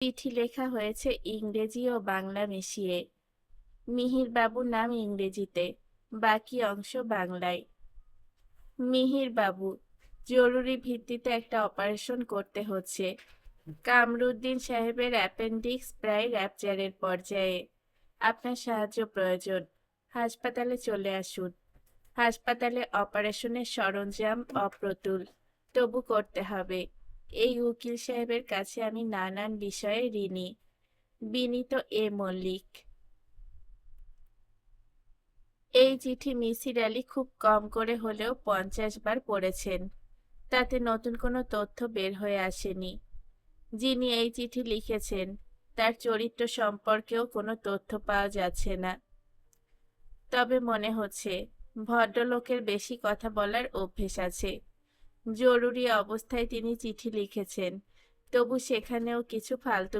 চিঠি লেখা হয়েছে ইংরেজি ও বাংলা মিশিয়ে। মিহির বাবু নাম ইংরেজিতে, বাকি অংশ বাংলায়। মিহির বাবু জরুরি ভিত্তিতে একটা অপারেশন করতে হচ্ছে। কামরুদ্দিন সাহেবের অ্যাপেন্ডিক্স প্রায় র্যাপচারের পর্যায়ে। আপনার সাহায্য প্রয়োজন। হাসপাতালে চলে আসুন। হাসপাতালে অপারেশনের সরঞ্জাম অপ্রতুল। তবু করতে হবে। এই উকিল সাহেবের কাছে আমি নানান বিষয়ে ঋণী। বিনীত এ মল্লিক। এই চিঠি মিসির আলী খুব কম করে হলেও পঞ্চাশ বার পড়েছেন। তাতে নতুন কোনো তথ্য বের হয়ে আসেনি। যিনি এই চিঠি লিখেছেন, তার চরিত্র সম্পর্কেও কোনো তথ্য পাওয়া যাচ্ছে না। তবে মনে হচ্ছে, ভদ্রলোকের বেশি কথা বলার অভ্যেস আছে। জরুরি অবস্থায় তিনি চিঠি লিখেছেন। তবু সেখানেও কিছু ফালতু